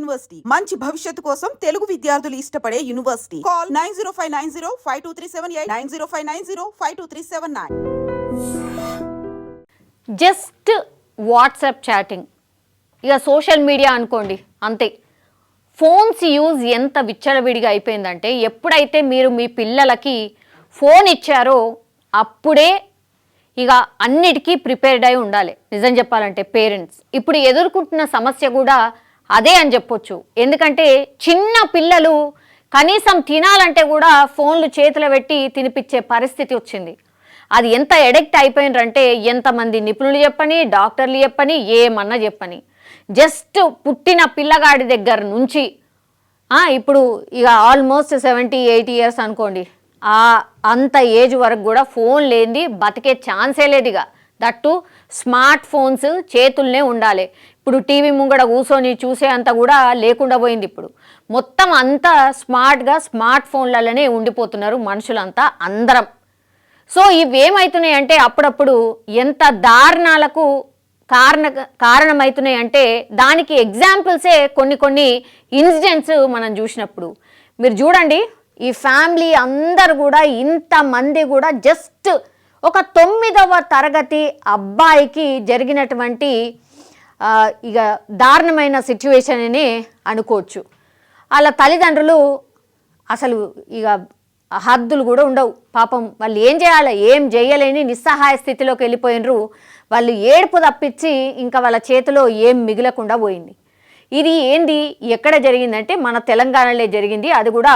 University. మంచి భవిష్యత్తు కోసం తెలుగు విద్యార్థులు ఇష్టపడే university. Call nine zero five nine zero five two three seven eight nine zero five nine zero five two three seven nine. Just WhatsApp chatting. ఇక social media అనుకోండి అంతే. Phones use ఎంత విచ్చలవిడిగా అయిపోయిందంటే ఎప్పుడైతే మీరు మీ పిల్లలకి ఫోన్ ఇచ్చారో అప్పుడే ఇక అన్నిటికీ ప్రిపేర్డ్ అయి ఉండాలి. నిజం చెప్పాలంటే పేరెంట్స్. ఇప్పుడు ఎదుర్కొంటున్న సమస్య కూడా అదే అని చెప్పొచ్చు. ఎందుకంటే చిన్న పిల్లలు కనీసం తినాలంటే కూడా ఫోన్లు చేతిలో పెట్టి తినిపించే పరిస్థితి వచ్చింది. అది ఎంత ఎడిక్ట్ అయిపోయినరంటే ఎంతమంది నిపుణులు చెప్పని డాక్టర్లు చెప్పని ఏమన్నా చెప్పని. జస్ట్ పుట్టిన పిల్లగాడి దగ్గర నుంచి ఇప్పుడు ఇక ఆల్మోస్ట్ సెవెంటీ ఎయిటీ ఇయర్స్ అనుకోండి. ఆ అంత ఏజ్ వరకు కూడా ఫోన్ లేనిది బతికే ఛాన్సే లేదు ఇక. దట్టు స్మార్ట్ ఫోన్స్ చేతుల్నే ఉండాలి. ఇప్పుడు టీవీ ముంగడ కూర్చొని చూసే అంత కూడా లేకుండా పోయింది ఇప్పుడు. మొత్తం అంతా స్మార్ట్గా స్మార్ట్ ఫోన్లలోనే ఉండిపోతున్నారు మనుషులంతా అందరం. సో ఇవేమవుతున్నాయి అంటే అప్పుడప్పుడు ఎంత దారుణాలకు కారణ కారణమవుతున్నాయి అంటే దానికి ఎగ్జాంపుల్సే కొన్ని కొన్ని ఇన్సిడెంట్స్ మనం చూసినప్పుడు. మీరు చూడండి ఈ ఫ్యామిలీ అందరు కూడా ఇంతమంది కూడా జస్ట్ ఒక తొమ్మిదవ తరగతి అబ్బాయికి జరిగినటువంటి ఇక దారుణమైన సిచ్యువేషన్ అని అనుకోవచ్చు. వాళ్ళ తల్లిదండ్రులు అసలు ఇక హద్దులు కూడా ఉండవు. పాపం వాళ్ళు ఏం చేయాలి ఏం చేయలేని నిస్సహాయ స్థితిలోకి వెళ్ళిపోయినరు. వాళ్ళు ఏడుపు తప్పించి ఇంకా వాళ్ళ చేతిలో ఏం మిగలకుండా పోయింది. ఇది ఏంది ఎక్కడ జరిగిందంటే మన తెలంగాణలో జరిగింది. అది కూడా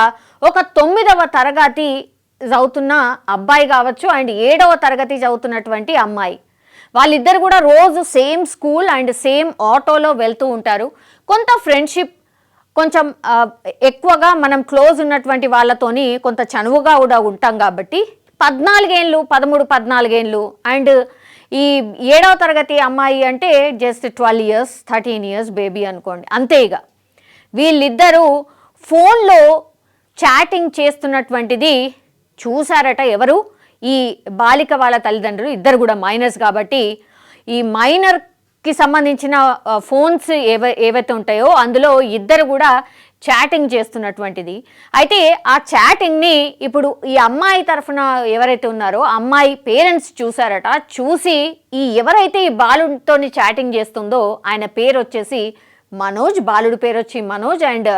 ఒక తొమ్మిదవ తరగతి చదువుతున్న అబ్బాయి కావచ్చు అండ్ ఏడవ తరగతి చదువుతున్నటువంటి అమ్మాయి. వాళ్ళిద్దరు కూడా రోజు సేమ్ స్కూల్ అండ్ సేమ్ ఆటోలో వెళ్తూ ఉంటారు. కొంత ఫ్రెండ్షిప్ కొంచెం ఎక్కువగా మనం క్లోజ్ ఉన్నటువంటి వాళ్ళతోని కొంత చనువుగా కూడా ఉంటాం కాబట్టి పద్నాలుగేళ్ళు పదమూడు పద్నాలుగేళ్ళు అండ్ ఈ ఏడవ తరగతి అమ్మాయి అంటే just twelve years thirteen years baby అనుకోండి. అంతే ఇక. వీళ్ళిద్దరూ ఫోన్లో చాటింగ్ చేస్తున్నటువంటిది చూసారట ఎవరు? ఈ బాలిక వాళ్ళ తల్లిదండ్రులు ఇద్దరు కూడా మైనర్స్ కాబట్టి ఈ మైనర్కి సంబంధించిన ఫోన్స్ ఏవ ఏవైతే ఉంటాయో అందులో ఇద్దరు కూడా చాటింగ్ చేస్తున్నటువంటిది. అయితే ఆ చాటింగ్ని ఇప్పుడు ఈ అమ్మాయి తరఫున ఎవరైతే ఉన్నారో అమ్మాయి పేరెంట్స్ చూసారట చూసి ఈ ఎవరైతే ఈ బాలుడితోని చాటింగ్ చేస్తుందో ఆయన పేరు వచ్చేసి మనోజ్ బాలుడి పేరు వచ్చి మనోజ్ అండ్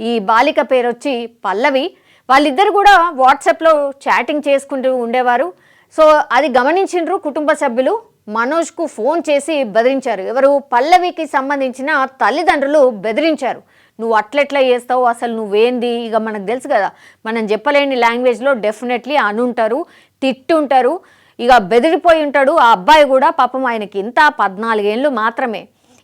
ఈ బాలిక పేరు వచ్చి పల్లవి. వాళ్ళిద్దరు కూడా వాట్సాప్లో చాటింగ్ చేసుకుంటూ ఉండేవారు. సో అది గమనించిండ్రు కుటుంబ సభ్యులు. మనోజ్కు ఫోన్ చేసి బెదిరించారు. ఎవరు? పల్లవికి సంబంధించిన తల్లిదండ్రులు బెదిరించారు. నువ్వు అట్లెట్లా చేస్తావు? అసలు నువ్వేంది? ఇక మనకు తెలుసు కదా మనం చెప్పలేని లాంగ్వేజ్లో డెఫినెట్లీ అనుంటారు తిట్టుంటారు. ఇక బెదిరిపోయి ఉంటాడు ఆ అబ్బాయి కూడా పాపం ఆయనకి ఇంత పద్నాలుగేళ్ళు మాత్రమే.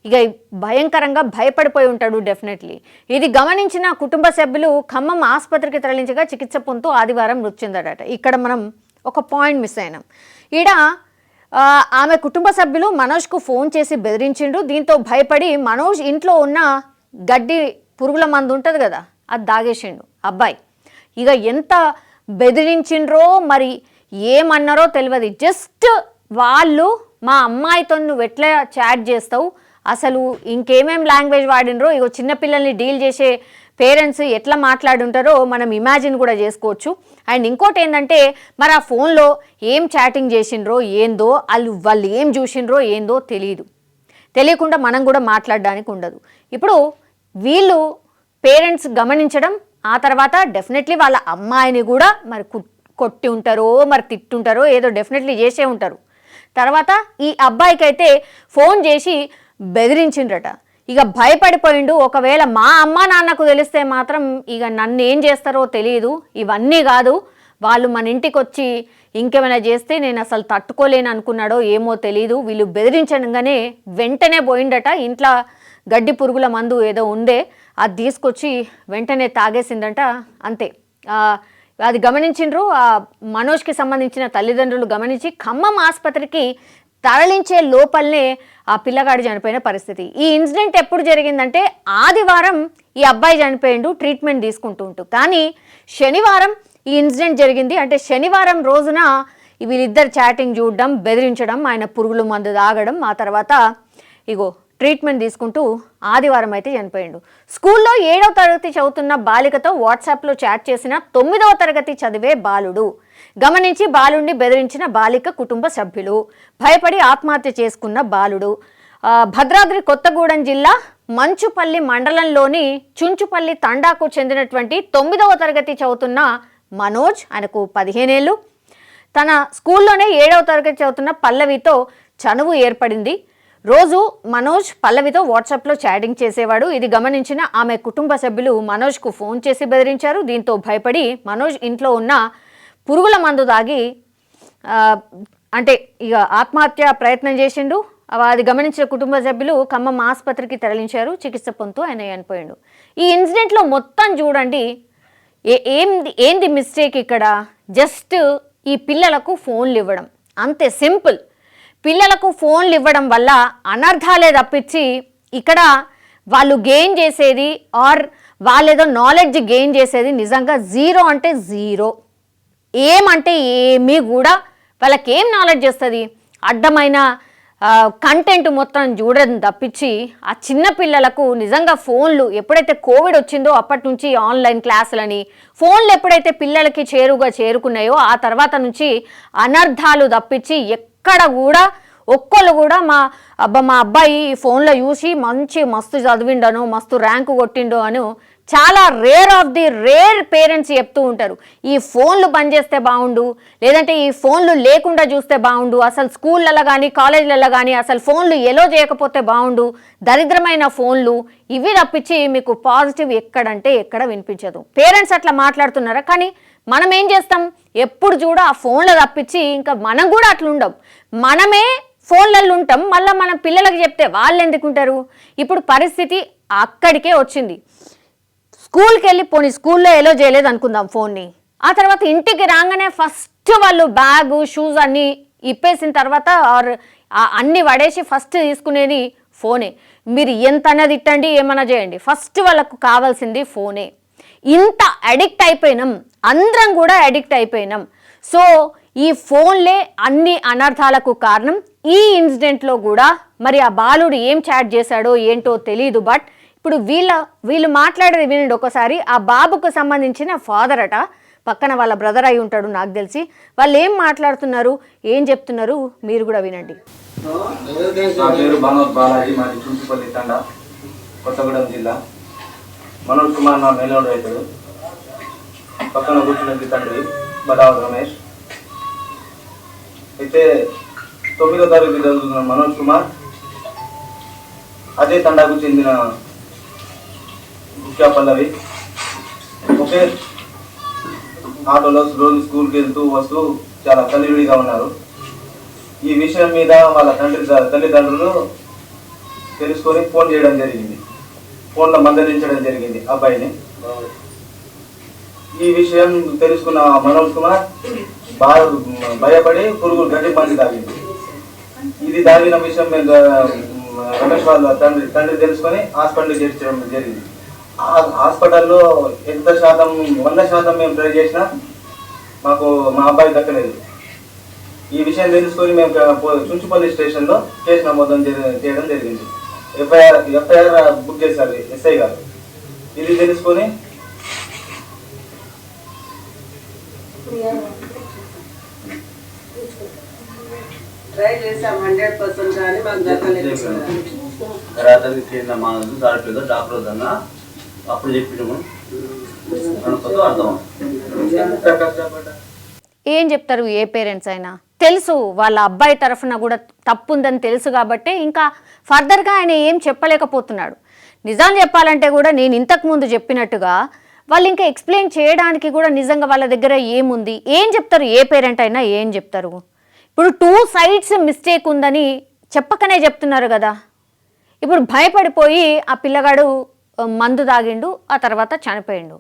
ఇక భయంకరంగా భయపడిపోయి ఉంటాడు డెఫినెట్లీ ఇది గమనించిన కుటుంబ సభ్యులు ఖమ్మం ఆసుపత్రికి తరలించగా చికిత్స పొందుతూ ఆదివారం మృతి చెందాడట ఇక్కడ మనం ఒక పాయింట్ మిస్ అయినాం. ఈడ ఆమె కుటుంబ సభ్యులు మనోజ్కు ఫోన్ చేసి బెదిరించిండు దీంతో భయపడి మనోజ్ ఇంట్లో ఉన్న గడ్డి పురుగుల మందు ఉంటుంది కదా అది దాగేసిండు. అబ్బాయి ఇక ఎంత బెదిరించిండ్రో మరి ఏమన్నారో తెలియదు జస్ట్ వాళ్ళు మా అమ్మాయితో నువ్వు ఎట్లా చాట్ చేస్తావు? అసలు ఇంకేమేం లాంగ్వేజ్ వాడినరో ఇగో చిన్నపిల్లల్ని డీల్ చేసే పేరెంట్స్ ఎట్లా మాట్లాడుంటారో మనం ఇమాజిన్ కూడా చేసుకోవచ్చు. అండ్ ఇంకోటి ఏంటంటే మరి ఆ ఫోన్లో ఏం చాటింగ్ చేసిండ్రో ఏందో వాళ్ళు వాళ్ళు ఏం చూసిండ్రో ఏందో తెలియదు. తెలియకుండా మనం కూడా మాట్లాడడానికి ఉండదు. ఇప్పుడు వీళ్ళు పేరెంట్స్ గమనించడం ఆ తర్వాత డెఫినెట్లీ వాళ్ళ అమ్మాయిని కూడా మరి కు- కొట్టి ఉంటారో మరి తిట్టుంటారో ఏదో డెఫినెట్లీ చేసే ఉంటారు. తర్వాత ఈ అబ్బాయికి అయితే ఫోన్ చేసి బెదిరించిండ్రట. ఇక భయపడిపోయిండు. ఒకవేళ మా అమ్మ నాన్నకు తెలిస్తే మాత్రం ఇక నన్ను ఏం చేస్తారో తెలియదు. ఇవన్నీ కాదు. వాళ్ళు మన ఇంటికి వచ్చి ఇంకేమైనా చేస్తే నేను అసలు తట్టుకోలేను అనుకున్నాడో ఏమో తెలియదు వీళ్ళు బెదిరించడంగానే వెంటనే పోయిండట. ఇంట్లో గడ్డి పురుగుల మందు ఏదో ఉండే అది తీసుకొచ్చి వెంటనే తాగేసిందంట. అంతే. అది గమనించిండ్రు. ఆ మనోజ్కి సంబంధించిన తల్లిదండ్రులు గమనించి ఖమ్మం ఆసుపత్రికి తరలించే లోపలనే ఆ పిల్లగాడు చనిపోయిన పరిస్థితి. ఈ ఇన్సిడెంట్ ఎప్పుడు జరిగిందంటే ఆదివారం ఈ అబ్బాయి చనిపోయిండు ట్రీట్మెంట్ తీసుకుంటూ ఉంటూ. కానీ శనివారం ఈ ఇన్సిడెంట్ జరిగింది. అంటే శనివారం రోజున వీళ్ళిద్దరు చాటింగ్ చూడడం బెదిరించడం ఆయన పురుగుల మందు తాగడం ఆ తర్వాత ఇగో ట్రీట్మెంట్ తీసుకుంటూ ఆదివారం అయితే చనిపోయిండు. స్కూల్లో ఏడవ తరగతి చదువుతున్న బాలికతో వాట్సాప్లో చాట్ చేసిన తొమ్మిదవ తరగతి చదివే బాలుడు. గమనించి బాలుడిని బెదిరించిన బాలిక కుటుంబ సభ్యులు. భయపడి ఆత్మహత్య చేసుకున్న బాలుడు. భద్రాద్రి కొత్తగూడెం జిల్లా మంచుపల్లి మండలంలోని చుంచుపల్లి తండాకు చెందినటువంటి తొమ్మిదవ తరగతి చదువుతున్న మనోజ్ ఆయనకు పదిహేనేళ్ళు. తన స్కూల్లోనే ఏడవ తరగతి చదువుతున్న పల్లవితో చనువు ఏర్పడింది. రోజు మనోజ్ పల్లవితో వాట్సాప్లో చాటింగ్ చేసేవాడు. ఇది గమనించిన ఆమె కుటుంబ సభ్యులు మనోజ్కు ఫోన్ చేసి బెదిరించారు. దీంతో భయపడి మనోజ్ ఇంట్లో ఉన్న పురుగుల మందు దాగి అంటే ఇక ఆత్మహత్య ప్రయత్నం చేసిండు. అది గమనించిన కుటుంబ సభ్యులు ఖమ్మం ఆసుపత్రికి తరలించారు. చికిత్స పొందుతూ ఆయన చనిపోయాడు. ఈ ఇన్సిడెంట్లో మొత్తం చూడండి. ఏ ఏంది ఏంది మిస్టేక్ ఇక్కడ? జస్ట్ ఈ పిల్లలకు ఫోన్లు ఇవ్వడం. అంతే సింపుల్. పిల్లలకు ఫోన్లు ఇవ్వడం వల్ల అనర్థాలే తప్పించి ఇక్కడ వాళ్ళు గెయిన్ చేసేది ఆర్ వాళ్ళేదో నాలెడ్జ్ గెయిన్ చేసేది నిజంగా జీరో అంటే జీరో ఏమంటే ఏమీ కూడా వాళ్ళకి ఏం నాలెడ్జ్ వస్తుంది? అడ్డమైన కంటెంట్ మొత్తం చూడడం తప్పించి ఆ చిన్న పిల్లలకు నిజంగా ఫోన్లు ఎప్పుడైతే కోవిడ్ వచ్చిందో అప్పటి నుంచి ఆన్లైన్ క్లాసులని ఫోన్లు ఎప్పుడైతే పిల్లలకి చేరుగా చేరుకున్నాయో ఆ తర్వాత నుంచి అనర్థాలు తప్పించి ఎక్కడ కూడా ఒక్కళ్ళు కూడా మా అబ్బా మా అబ్బాయి ఈ ఫోన్లో చూసి మంచి మస్తు చదివిండను మస్తు ర్యాంకు కొట్టిండు అను చాలా rare of the rare parents చెప్తూ ఉంటారు. ఈ ఫోన్లు పనిచేస్తే చేస్తే బాగుండు లేదంటే ఈ ఫోన్లు లేకుండా చూస్తే బాగుండు అసలు స్కూళ్ళల్లో కానీ కాలేజీలలో కానీ అసలు ఫోన్లు ఎలో చేయకపోతే బాగుండు దరిద్రమైన ఫోన్లు ఇవి తప్పించి మీకు పాజిటివ్ ఎక్కడంటే ఎక్కడ వినిపించదు. పేరెంట్స్ అట్లా మాట్లాడుతున్నారా? కానీ మనం ఏం చేస్తాం? ఎప్పుడు చూడ ఆ ఫోన్లో తప్పించి ఇంకా మనం కూడా అట్లా మనమే ఫోన్లలో ఉంటాం మళ్ళీ మన పిల్లలకు చెప్తే వాళ్ళు ఎందుకుంటారు ఇప్పుడు పరిస్థితి అక్కడికే వచ్చింది. స్కూల్కి వెళ్ళి పోనీ స్కూల్లో ఎలో చేయలేదు అనుకుందాం ఫోన్ని. ఆ తర్వాత ఇంటికి రాగానే ఫస్ట్ వాళ్ళు బ్యాగు షూస్ అన్నీ ఇప్పేసిన తర్వాత ఆర్ అన్ని పడేసి ఫస్ట్ తీసుకునేది ఫోనే. మీరు ఎంత అనేది ఇట్టండి ఏమన్నా చేయండి. ఫస్ట్ వాళ్ళకు కావాల్సింది ఫోనే. ఇంత అడిక్ట్ అయిపోయినాం. అందరం కూడా అడిక్ట్ అయిపోయినాం. సో ఈ ఫోన్లే అన్ని అనర్థాలకు కారణం. ఈ ఇన్సిడెంట్లో కూడా మరి ఆ బాలుడు ఏం చాట్ చేశాడో ఏంటో తెలియదు బట్ ఇప్పుడు వీళ్ళ వీళ్ళు మాట్లాడేది వినండి ఒకసారి. ఆ బాబుకు సంబంధించిన ఫాదర్ అట పక్కన వాళ్ళ బ్రదర్ అయి ఉంటాడు నాకు తెలిసి. వాళ్ళు ఏం మాట్లాడుతున్నారు? ఏం చెప్తున్నారు? మీరు కూడా వినండి. నా పేరు బాలాజీ మాది చుంచుపల్లి తండ కొత్తగూడెం జిల్లా. మనోజ్ కుమార్ నా మేలోడు రైతుడు. పక్కన కూర్చున్నది తండ్రి బదావత్ రమేష్. అయితే తొమ్మిదో తరగతి చదువుతున్న మనోజ్ కుమార్ అదే తండాకు చెందిన ముఖ్య పల్లవి. ఒకే ఆటోలో రోజు స్కూల్కి వెళ్తూ వస్తూ చాలా కలివిడిగా ఉన్నారు. ఈ విషయం మీద వాళ్ళ తండ్రి తల్లిదండ్రులు తెలుసుకొని ఫోన్ చేయడం జరిగింది. ఫోన్లో మందలించడం జరిగింది అబ్బాయిని. ఈ విషయం తెలుసుకున్న మనోజ్ కుమార్ బాగా భయపడి పురుగులు గడ్డి మంది తాగింది. ఇది తాగిన విషయం మేము రమేష్ వాళ్ళ తండ్రి తండ్రి తెలుసుకొని హాస్పిటల్ చేర్చడం జరిగింది. ఆ హాస్పిటల్లో ఎంత శాతం వంద శాతం మేము ట్రై చేసినా మాకు మా అబ్బాయి దక్కలేదు. ఈ విషయం తెలుసుకొని మేము చుంచుపల్లి స్టేషన్లో కేసు నమోదం చేయడం జరిగింది. ఎఫ్ఐఆర్ ఎఫ్ఐఆర్ బుక్ చేశారు ఎస్ఐ గారు. ఇది తెలుసుకొని ట్రై చేసాం హండ్రెడ్ పర్సెంట్ కానీ మాకు రాత్రి కింద మా దాడిపోయిందో డాక్టర్ వద్దన్న. అప్పుడు చెప్పినాము. అర్థం ఏం చెప్తారు ఏ పేరెంట్స్ అయినా? తెలుసు వాళ్ళ అబ్బాయి తరఫున కూడా తప్పు ఉందని తెలుసు కాబట్టి ఇంకా ఫర్దర్గా ఆయన ఏం చెప్పలేకపోతున్నాడు. నిజం చెప్పాలంటే కూడా నేను ఇంతకు ముందు చెప్పినట్టుగా వాళ్ళు ఇంకా ఎక్స్ప్లెయిన్ చేయడానికి కూడా నిజంగా వాళ్ళ దగ్గర ఏముంది? ఏం చెప్తారు? ఏ పేరెంట్ అయినా ఏం చెప్తారు? ఇప్పుడు టూ సైడ్స్ మిస్టేక్ ఉందని చెప్పకనే చెప్తున్నారు కదా. ఇప్పుడు భయపడిపోయి ఆ పిల్లగాడు మందు తాగిండు ఆ తర్వాత చనిపోయిండు.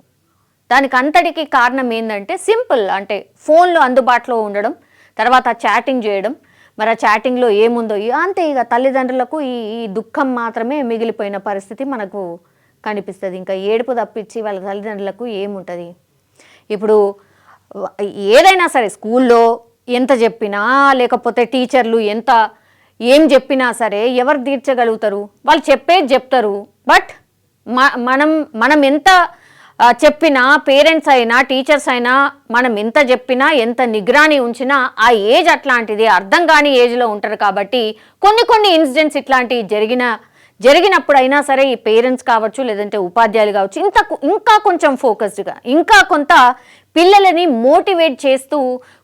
దానికి అంతటికి కారణం ఏంటంటే సింపుల్ అంటే ఫోన్లో అందుబాటులో ఉండడం తర్వాత చాటింగ్ చేయడం. మరి ఆ చాటింగ్లో ఏముందో అంతే ఇక తల్లిదండ్రులకు ఈ ఈ దుఃఖం మాత్రమే మిగిలిపోయిన పరిస్థితి మనకు కనిపిస్తుంది. ఇంకా ఏడుపు తప్పించి వాళ్ళ తల్లిదండ్రులకు ఏముంటుంది? ఇప్పుడు ఏదైనా సరే స్కూల్లో ఎంత చెప్పినా లేకపోతే టీచర్లు ఎంత ఏం చెప్పినా సరే ఎవరు తీర్చగలుగుతారు? వాళ్ళు చెప్పేది చెప్తారు. బట్ మ- మనం మనం ఎంత చెప్పినా పేరెంట్స్ అయినా టీచర్స్ అయినా మనం ఎంత చెప్పినా ఎంత నిగ్రాని ఉంచినా ఆ ఏజ్ అట్లాంటిది అర్థం కాని ఏజ్లో ఉంటారు కాబట్టి కొన్ని కొన్ని ఇన్సిడెంట్స్ ఇట్లాంటివి జరిగిన జరిగినప్పుడైనా సరే ఈ పేరెంట్స్ కావచ్చు లేదంటే ఉపాధ్యాయులు కావచ్చు ఇంత ఇంకా కొంచెం ఫోకస్డ్గా ఇంకా కొంత పిల్లలని మోటివేట్ చేస్తూ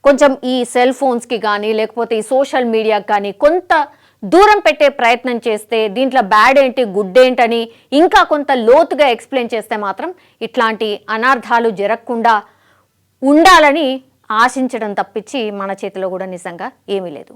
కొంచెం ఈ సెల్ ఫోన్స్కి కానీ లేకపోతే ఈ సోషల్ మీడియాకి కానీ కొంత దూరం పెట్టే ప్రయత్నం చేస్తే దీంట్లో బ్యాడ్ ఏంటి గుడ్ ఏంటని ఇంకా కొంత లోతుగా ఎక్స్ప్లెయిన్ చేస్తే మాత్రం ఇట్లాంటి అనర్థాలు జరగకుండా ఉండాలని ఆశించడం తప్పించి మన చేతిలో కూడా నిజంగా ఏమీ లేదు.